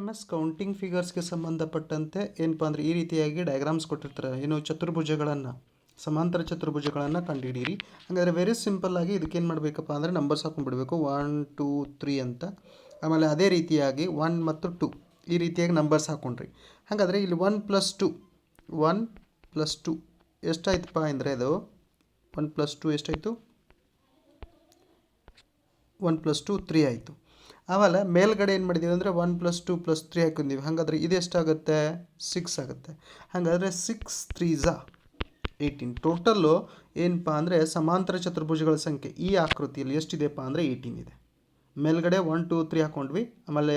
M S counting ಫಿಗರ್ಸ್ಗೆ ಸಂಬಂಧಪಟ್ಟಂತೆ ಏನಪ್ಪ ಅಂದರೆ ಈ ರೀತಿಯಾಗಿ ಡಯಾಗ್ರಾಮ್ಸ್ ಕೊಟ್ಟಿರ್ತಾರೆ. ಏನು ಚತುರ್ಭುಜಗಳನ್ನು, ಸಮಾಂತರ ಚತುರ್ಭುಜಗಳನ್ನು ಕಂಡುಹಿಡೀರಿ ಹಾಗಾದರೆ ವೆರಿ ಸಿಂಪಲ್ ಆಗಿ ಇದಕ್ಕೇನು ಮಾಡಬೇಕಪ್ಪ ಅಂದರೆ ನಂಬರ್ಸ್ ಹಾಕೊಂಡ್ಬಿಡ್ಬೇಕು. ಒನ್ ಟೂ ತ್ರೀ ಅಂತ. ಆಮೇಲೆ ಅದೇ ರೀತಿಯಾಗಿ ಒನ್ ಮತ್ತು ಟು ಈ ರೀತಿಯಾಗಿ ನಂಬರ್ಸ್ ಹಾಕ್ಕೊಂಡ್ರಿ ಹಾಗಾದರೆ ಇಲ್ಲಿ one plus two one plus two ಎಷ್ಟಾಯ್ತಪ್ಪ ಅಂದರೆ ಅದು? ಒನ್ ಪ್ಲಸ್ ಟು ಎಷ್ಟಾಯಿತು? ಒನ್ ಪ್ಲಸ್ ಟು ತ್ರೀ ಆಯಿತು. ಆಮೇಲೆ ಮೇಲ್ಗಡೆ ಏನು ಮಾಡಿದ್ದೀವಿ ಅಂದರೆ one plus two plus three ಹಾಕಿದ್ದೀವಿ ಹಾಗಾದರೆ ಇದು ಎಷ್ಟಾಗುತ್ತೆ? ಸಿಕ್ಸ್ ಆಗುತ್ತೆ. ಹಾಗಾದರೆ ಸಿಕ್ಸ್ ತ್ರೀ ಝಾ ಏಯ್ಟೀನ್ ಟೋಟಲ್ಲು ಏನಪ್ಪ ಅಂದರೆ ಸಮಾಂತರ ಚತುರ್ಭುಜಗಳ ಸಂಖ್ಯೆ ಈ ಆಕೃತಿಯಲ್ಲಿ ಎಷ್ಟಿದೆಯಪ್ಪ ಅಂದರೆ ಏಯ್ಟೀನ್ ಇದೆ. ಮೇಲ್ಗಡೆ ಒನ್ ಟು ತ್ರೀ ಹಾಕ್ಕೊಂಡ್ವಿ ಆಮೇಲೆ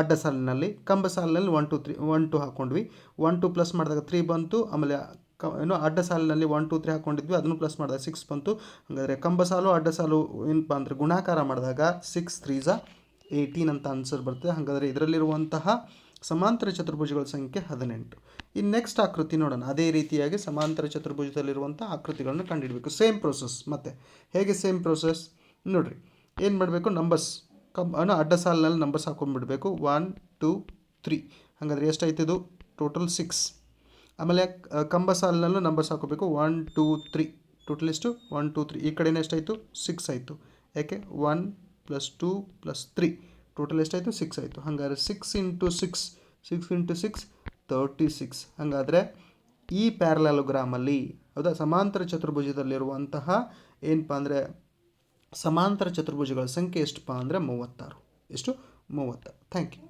ಅಡ್ಡ ಸಾಲಿನಲ್ಲಿ, ಕಂಬ ಸಾಲಿನಲ್ಲಿ one two three one two ಹಾಕ್ಕೊಂಡ್ವಿ one two plus ಮಾಡಿದಾಗ ತ್ರೀ ಬಂತು. ಆಮೇಲೆ ಕ ಏನು ಅಡ್ಡ ಸಾಲಿನಲ್ಲಿ ಒನ್ ಟು ತ್ರೀ ಹಾಕ್ಕೊಂಡಿದ್ವಿ ಅದನ್ನು ಪ್ಲಸ್ ಮಾಡಿದಾಗ ಸಿಕ್ಸ್ ಬಂತು. ಹಾಗಾದರೆ ಕಂಬ ಸಾಲು, ಅಡ್ಡ ಸಾಲು ಏನಪ್ಪ ಅಂದರೆ ಗುಣಾಕಾರ ಮಾಡಿದಾಗ ಸಿಕ್ಸ್ ತ್ರೀಸ ಏಯ್ಟೀನ್ ಅಂತ ಆನ್ಸರ್ ಬರ್ತದೆ ಹಾಗಾದರೆ ಇದರಲ್ಲಿರುವಂತಹ ಸಮಾಂತರ ಚತುರ್ಭುಜಗಳ ಸಂಖ್ಯೆ ಹದಿನೆಂಟು. ಇನ್ನು ನೆಕ್ಸ್ಟ್ ಆಕೃತಿ ನೋಡೋಣ. ಅದೇ ರೀತಿಯಾಗಿ ಸಮಾಂತರ ಚತುರ್ಭುಜದಲ್ಲಿರುವಂಥ ಆಕೃತಿಗಳನ್ನು ಕಂಡುಹಿಡಬೇಕು ಸೇಮ್ ಪ್ರೊಸೆಸ್ ಮತ್ತೆ ಹೇಗೆ ಸೇಮ್ ಪ್ರೊಸೆಸ್ ನೋಡಿರಿ. ಏನು ಮಾಡಬೇಕು? ನಂಬರ್ಸ್ ಕಂಬ ಅನ್ನು ಅಡ್ಡ ಸಾಲಿನಲ್ಲಿ ನಂಬರ್ಸ್ ಹಾಕೊಂಡ್ಬಿಡಬೇಕು. ಒನ್ ಟೂ ತ್ರೀ ಹಾಗಾದರೆ ಎಷ್ಟು ಇದು? ಟೋಟಲ್ ಸಿಕ್ಸ್ ಆಮೇಲೆ ಕಂಬ ಸಾಲಿನಲ್ಲೂ ನಂಬರ್ಸ್ ಹಾಕೋಬೇಕು. ಒನ್ ಟೂ ತ್ರೀ ಟೋಟಲ್ ಎಷ್ಟು? ಒನ್ ಟೂ ತ್ರೀ ಈ ಕಡೆನೇ ಎಷ್ಟಾಯಿತು? ಸಿಕ್ಸ್ ಆಯಿತು. ಯಾಕೆ? One plus two plus three total ಎಷ್ಟಾಯಿತು? ಸಿಕ್ಸ್ ಆಯಿತು. ಹಾಗಾದ್ರೆ six into six six into six thirty six ಹಾಗಾದರೆ ಈ ಪ್ಯಾರಲೋಗ್ರಾಮಲ್ಲಿ ಹೌದಾ? ಸಮಾಂತರ ಚತುರ್ಭುಜದಲ್ಲಿರುವಂತಹ ಏನಪ್ಪ ಅಂದರೆ, ಸಮಾಂತರ ಚತುರ್ಭುಜಗಳ ಸಂಖ್ಯೆ ಎಷ್ಟಪ್ಪ ಅಂದರೆ ಮೂವತ್ತಾರು. ಎಷ್ಟು? ಮೂವತ್ತಾರು ಥ್ಯಾಂಕ್ ಯು